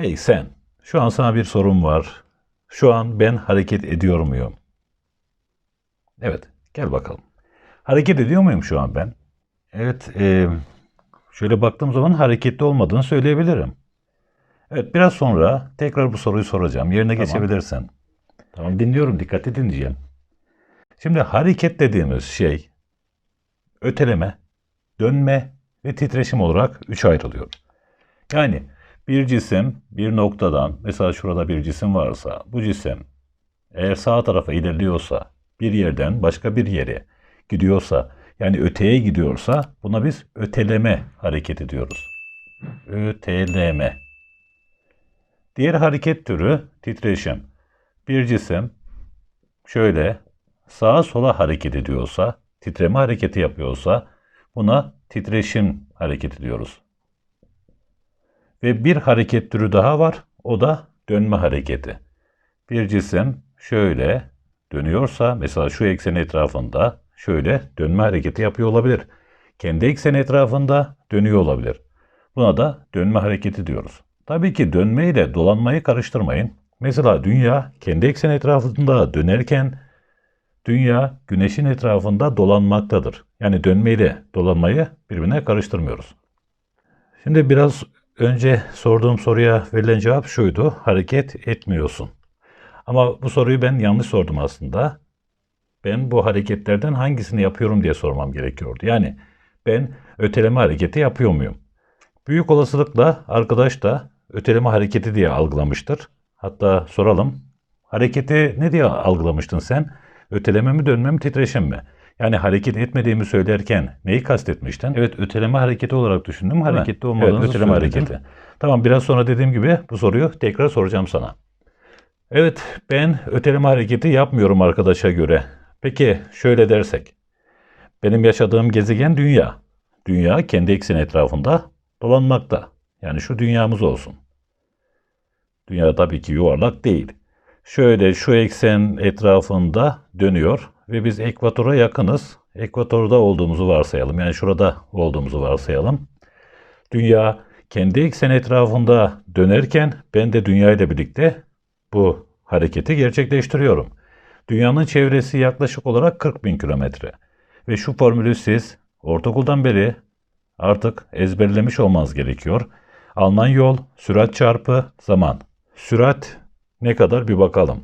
Hey sen, şu an sana bir sorum var. Şu an ben hareket ediyor muyum? Evet, gel bakalım. Hareket ediyor muyum şu an ben? Evet, e, şöyle baktığım zaman hareketli olmadığını söyleyebilirim. Evet, biraz sonra tekrar bu soruyu soracağım. Yerine Tamam. geçebilirsen. Tamam, dinliyorum, dikkatli dinleyeceğim. Şimdi hareket dediğimiz şey öteleme, dönme ve titreşim olarak üç ayrılıyor. Yani bir cisim bir noktadan, mesela şurada bir cisim varsa, bu cisim eğer sağ tarafa ilerliyorsa, bir yerden başka bir yere gidiyorsa, yani öteye gidiyorsa buna biz öteleme hareketi diyoruz. Öteleme. Diğer hareket türü titreşim. Bir cisim şöyle sağa sola hareket ediyorsa, titreme hareketi yapıyorsa buna titreşim hareketi diyoruz. Ve bir hareket türü daha var. O da dönme hareketi. Bir cisim şöyle dönüyorsa mesela şu eksen etrafında şöyle dönme hareketi yapıyor olabilir. Kendi eksen etrafında dönüyor olabilir. Buna da dönme hareketi diyoruz. Tabii ki dönme ile dolanmayı karıştırmayın. Mesela dünya kendi eksen etrafında dönerken dünya güneşin etrafında dolanmaktadır. Yani dönme ile dolanmayı birbirine karıştırmıyoruz. Şimdi biraz önce sorduğum soruya verilen cevap şuydu. Hareket etmiyorsun. Ama bu soruyu ben yanlış sordum aslında. Ben bu hareketlerden hangisini yapıyorum diye sormam gerekiyordu. Yani ben öteleme hareketi yapıyor muyum? Büyük olasılıkla arkadaş da öteleme hareketi diye algılamıştır. Hatta soralım. Hareketi ne diye algılamıştın sen? Öteleme mi, dönme mi, titreşim mi? Yani hareket etmediğimi söylerken neyi kastetmiştin? Evet, öteleme hareketi olarak düşündüm. Hareketli olmadığını Evet, öteleme söyledin. hareketi. Tamam, biraz sonra dediğim gibi bu soruyu tekrar soracağım sana. Evet, ben öteleme hareketi yapmıyorum arkadaşa göre. Peki, şöyle dersek. Benim yaşadığım gezegen dünya. Dünya kendi ekseni etrafında dolanmakta. Yani şu dünyamız olsun. Dünya tabii ki yuvarlak değil. Şöyle şu eksen etrafında dönüyor ve biz ekvatora yakınız. Ekvatorda olduğumuzu varsayalım. Yani şurada olduğumuzu varsayalım. Dünya kendi eksen etrafında dönerken ben de dünya ile birlikte bu hareketi gerçekleştiriyorum. Dünyanın çevresi yaklaşık olarak 40 bin kilometre. Ve şu formülü siz ortaokuldan beri artık ezberlemiş olmanız gerekiyor. Alınan yol, sürat çarpı zaman. Sürat ne kadar bir bakalım.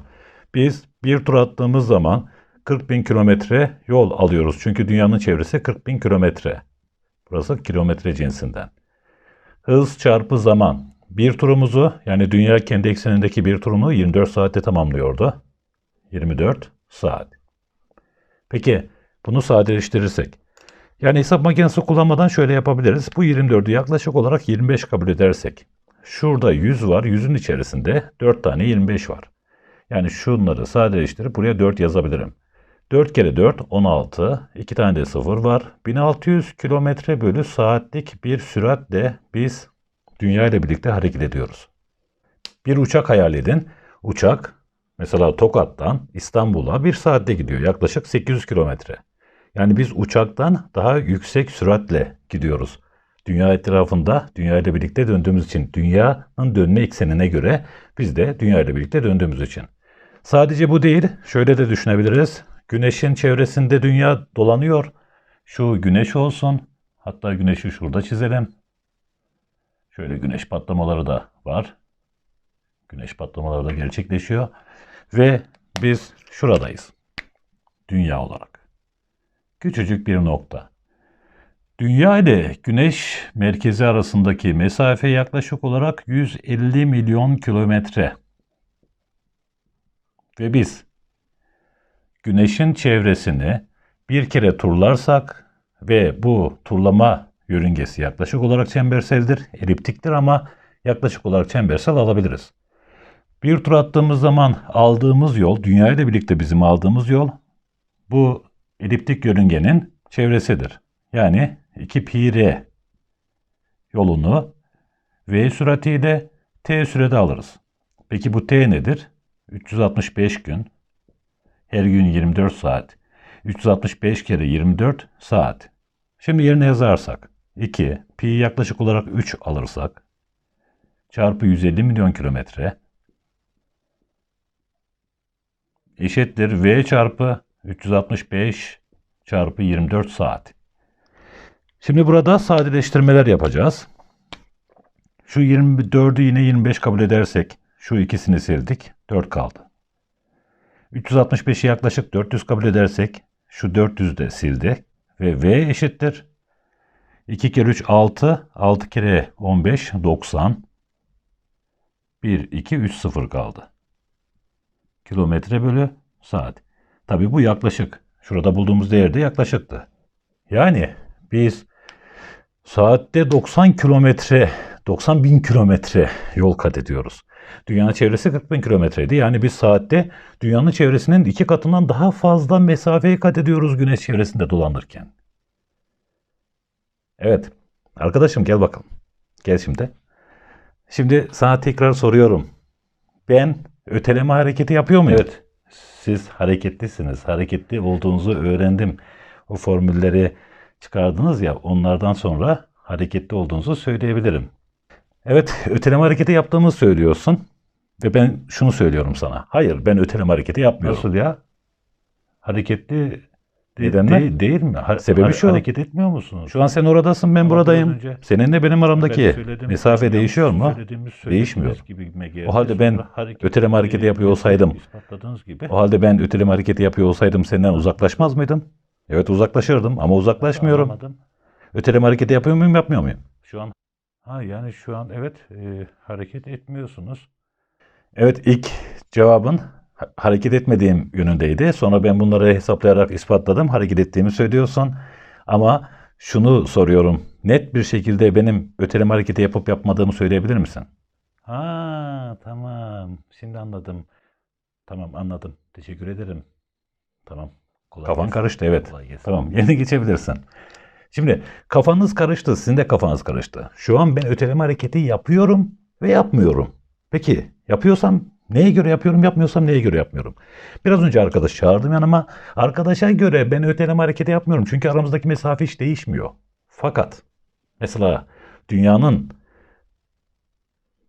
Biz bir tur attığımız zaman 40 bin kilometre yol alıyoruz. Çünkü dünyanın çevresi 40 bin kilometre. Burası kilometre cinsinden. Hız çarpı zaman. Bir turumuzu yani dünya kendi eksenindeki bir turunu 24 saatte tamamlıyordu. 24 saat. Peki bunu sadeleştirirsek. Yani hesap makinesi kullanmadan şöyle yapabiliriz. Bu 24'ü yaklaşık olarak 25 kabul edersek. Şurada 100 var. 100'ün içerisinde 4 tane 25 var. Yani şunları sadeleştirip buraya 4 yazabilirim. 4 kere 4 16. 2 tane de 0 var. 1600 kilometre bölü saatlik bir süratle biz dünya ile birlikte hareket ediyoruz. Bir uçak hayal edin. Uçak mesela Tokat'tan İstanbul'a bir saatte gidiyor. Yaklaşık 800 kilometre. Yani biz uçaktan daha yüksek süratle gidiyoruz. Dünya etrafında dünya ile birlikte döndüğümüz için dünyanın dönme eksenine göre biz de dünya ile birlikte döndüğümüz için. Sadece bu değil, şöyle de düşünebiliriz. Güneşin çevresinde dünya dolanıyor. Şu güneş olsun. Hatta güneşi şurada çizelim. Şöyle güneş patlamaları da var. Güneş patlamaları da gerçekleşiyor. Ve biz şuradayız. Dünya olarak. Küçücük bir nokta. Dünya ile Güneş merkezi arasındaki mesafe yaklaşık olarak 150 milyon kilometre. Ve biz Güneş'in çevresini bir kere turlarsak ve bu turlama yörüngesi yaklaşık olarak çemberseldir, eliptiktir ama yaklaşık olarak çembersel alabiliriz. Bir tur attığımız zaman aldığımız yol, dünya ile birlikte bizim aldığımız yol bu eliptik yörüngenin çevresidir. Yani 2 pi r yolunu v süratiyle t sürede alırız. Peki bu t nedir? 365 gün, her gün 24 saat. 365 kere 24 saat. Şimdi yerine yazarsak 2, pi yaklaşık olarak 3 alırsak çarpı 150 milyon kilometre eşittir V çarpı 365 çarpı 24 saat. Şimdi burada sadeleştirmeler yapacağız. Şu 24'ü yine 25 kabul edersek şu ikisini sildik. 4 kaldı. 365'i yaklaşık 400 kabul edersek şu 400 de sildi. Ve V eşittir. 2 kere 3 6. 6 kere 15 90. 1, 2, 3, 0 kaldı. Kilometre bölü saat. Tabi bu yaklaşık. Şurada bulduğumuz değer de yaklaşıktı. Yani biz saatte 90 kilometre, 90 bin kilometre yol kat ediyoruz. Dünyanın çevresi 40 bin kilometreydi. Yani biz saatte dünyanın çevresinin iki katından daha fazla mesafeyi kat ediyoruz güneş çevresinde dolanırken. Evet. Arkadaşım gel bakalım. Gel şimdi. Şimdi sana tekrar soruyorum. Ben öteleme hareketi yapıyor muyum? Evet. Siz hareketlisiniz. Hareketli olduğunuzu öğrendim. O formülleri çıkardınız ya onlardan sonra hareketli olduğunuzu söyleyebilirim. Evet, öteleme hareketi yaptığımı söylüyorsun. Ve ben şunu söylüyorum sana. Hayır, ben öteleme hareketi yapmıyorum. Nasıl ya? Hareketli de, de, değil mi? Ha, Sebebi şu. Hareket etmiyor musunuz? Şu an sen oradasın, ben Ama buradayım. Önce, Seninle benim aramdaki mesafe değişiyor mu? Değişmiyor. Gibi o halde ben öteleme hareketi yapıyor olsaydım, gibi. o halde ben öteleme hareketi yapıyor olsaydım senden uzaklaşmaz mıydım? Evet uzaklaşırdım ama uzaklaşmıyorum. Anlamadım. Öteleme hareketi yapıyor muyum, yapmıyor muyum? Şu an Ha yani şu an evet e, hareket etmiyorsunuz. Evet ilk cevabın hareket etmediğim yönündeydi. Sonra ben bunları hesaplayarak ispatladım. Hareket ettiğimi söylüyorsun. Ama şunu soruyorum. Net bir şekilde benim öteleme hareketi yapıp yapmadığımı söyleyebilir misin? Ha tamam. Şimdi anladım. Tamam anladım. Teşekkür ederim. Tamam. Kolay Kafan gelsin. karıştı evet. Tamam yerine geçebilirsin. Şimdi kafanız karıştı. Sizin de kafanız karıştı. Şu an ben öteleme hareketi yapıyorum ve yapmıyorum. Peki yapıyorsam neye göre yapıyorum, yapmıyorsam neye göre yapmıyorum? Biraz önce arkadaş çağırdım yanıma. Arkadaşa göre ben öteleme hareketi yapmıyorum. Çünkü aramızdaki mesafe hiç değişmiyor. Fakat mesela dünyanın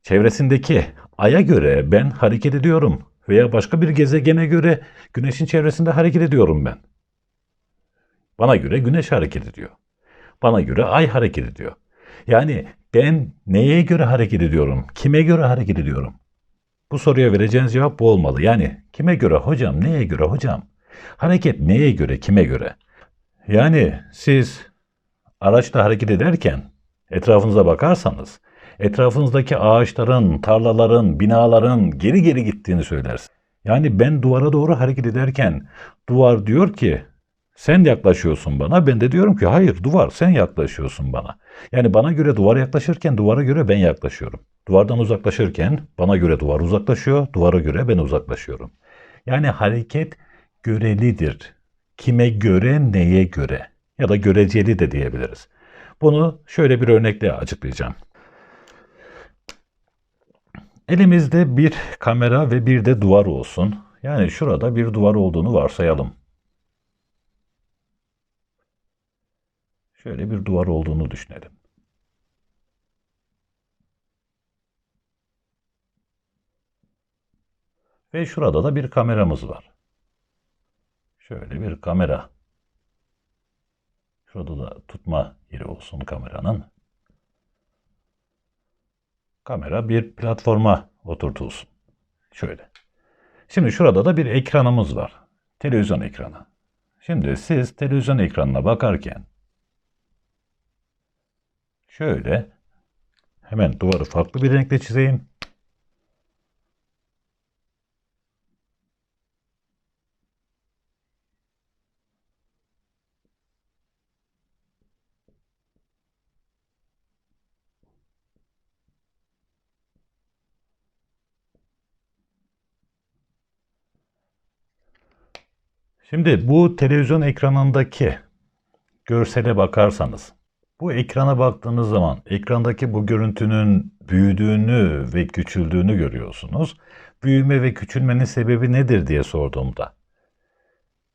çevresindeki aya göre ben hareket ediyorum. Veya başka bir gezegene göre güneşin çevresinde hareket ediyorum ben. Bana göre güneş hareket ediyor. Bana göre ay hareket ediyor. Yani ben neye göre hareket ediyorum? Kime göre hareket ediyorum? Bu soruya vereceğiniz cevap bu olmalı. Yani kime göre hocam, neye göre hocam? Hareket neye göre, kime göre? Yani siz araçla hareket ederken etrafınıza bakarsanız etrafınızdaki ağaçların, tarlaların, binaların geri geri gittiğini söylersiniz. Yani ben duvara doğru hareket ederken duvar diyor ki sen yaklaşıyorsun bana. Ben de diyorum ki hayır duvar sen yaklaşıyorsun bana. Yani bana göre duvar yaklaşırken duvara göre ben yaklaşıyorum. Duvardan uzaklaşırken bana göre duvar uzaklaşıyor, duvara göre ben uzaklaşıyorum. Yani hareket görelidir. Kime göre, neye göre ya da göreceli de diyebiliriz. Bunu şöyle bir örnekle açıklayacağım. Elimizde bir kamera ve bir de duvar olsun. Yani şurada bir duvar olduğunu varsayalım. Şöyle bir duvar olduğunu düşünelim. Ve şurada da bir kameramız var. Şöyle bir kamera. Şurada da tutma yeri olsun kameranın. Kamera bir platforma oturtulsun. Şöyle. Şimdi şurada da bir ekranımız var. Televizyon ekranı. Şimdi siz televizyon ekranına bakarken Şöyle hemen duvarı farklı bir renkle çizeyim. Şimdi bu televizyon ekranındaki görsele bakarsanız bu ekrana baktığınız zaman ekrandaki bu görüntünün büyüdüğünü ve küçüldüğünü görüyorsunuz. Büyüme ve küçülmenin sebebi nedir diye sorduğumda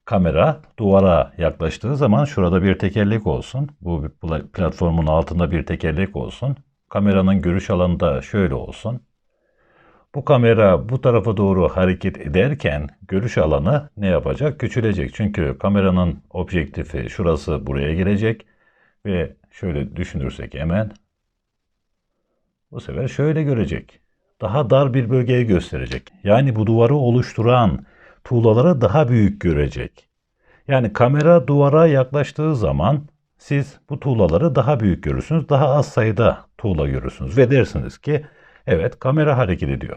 kamera duvara yaklaştığı zaman şurada bir tekerlek olsun. Bu platformun altında bir tekerlek olsun. kameranın görüş alanı da şöyle olsun. Bu kamera bu tarafa doğru hareket ederken görüş alanı ne yapacak? Küçülecek. Çünkü kameranın objektifi şurası buraya gelecek ve şöyle düşünürsek hemen bu sefer şöyle görecek. Daha dar bir bölgeyi gösterecek. Yani bu duvarı oluşturan tuğlaları daha büyük görecek. Yani kamera duvara yaklaştığı zaman siz bu tuğlaları daha büyük görürsünüz. Daha az sayıda tuğla görürsünüz ve dersiniz ki evet kamera hareket ediyor.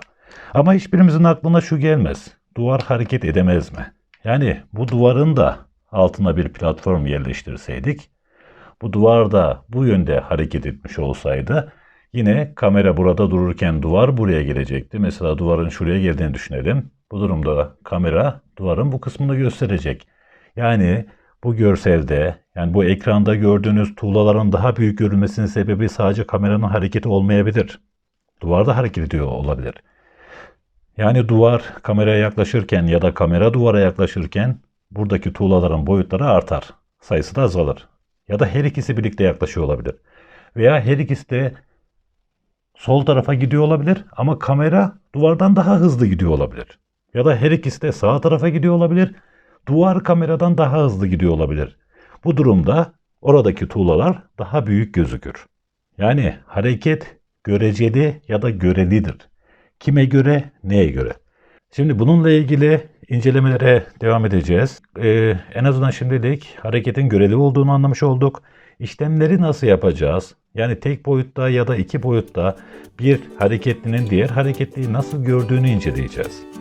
Ama hiçbirimizin aklına şu gelmez. Duvar hareket edemez mi? Yani bu duvarın da altına bir platform yerleştirseydik bu duvar da bu yönde hareket etmiş olsaydı yine kamera burada dururken duvar buraya gelecekti. Mesela duvarın şuraya geldiğini düşünelim. Bu durumda kamera duvarın bu kısmını gösterecek. Yani bu görselde yani bu ekranda gördüğünüz tuğlaların daha büyük görünmesinin sebebi sadece kameranın hareketi olmayabilir. Duvar da hareket ediyor olabilir. Yani duvar kameraya yaklaşırken ya da kamera duvara yaklaşırken buradaki tuğlaların boyutları artar. Sayısı da azalır. Ya da her ikisi birlikte yaklaşıyor olabilir. Veya her ikisi de sol tarafa gidiyor olabilir ama kamera duvardan daha hızlı gidiyor olabilir. Ya da her ikisi de sağ tarafa gidiyor olabilir. Duvar kameradan daha hızlı gidiyor olabilir. Bu durumda oradaki tuğlalar daha büyük gözükür. Yani hareket göreceli ya da görelidir. Kime göre, neye göre? Şimdi bununla ilgili incelemelere devam edeceğiz. Ee, en azından şimdilik hareketin göreli olduğunu anlamış olduk. İşlemleri nasıl yapacağız? Yani tek boyutta ya da iki boyutta bir hareketlinin diğer hareketliyi nasıl gördüğünü inceleyeceğiz.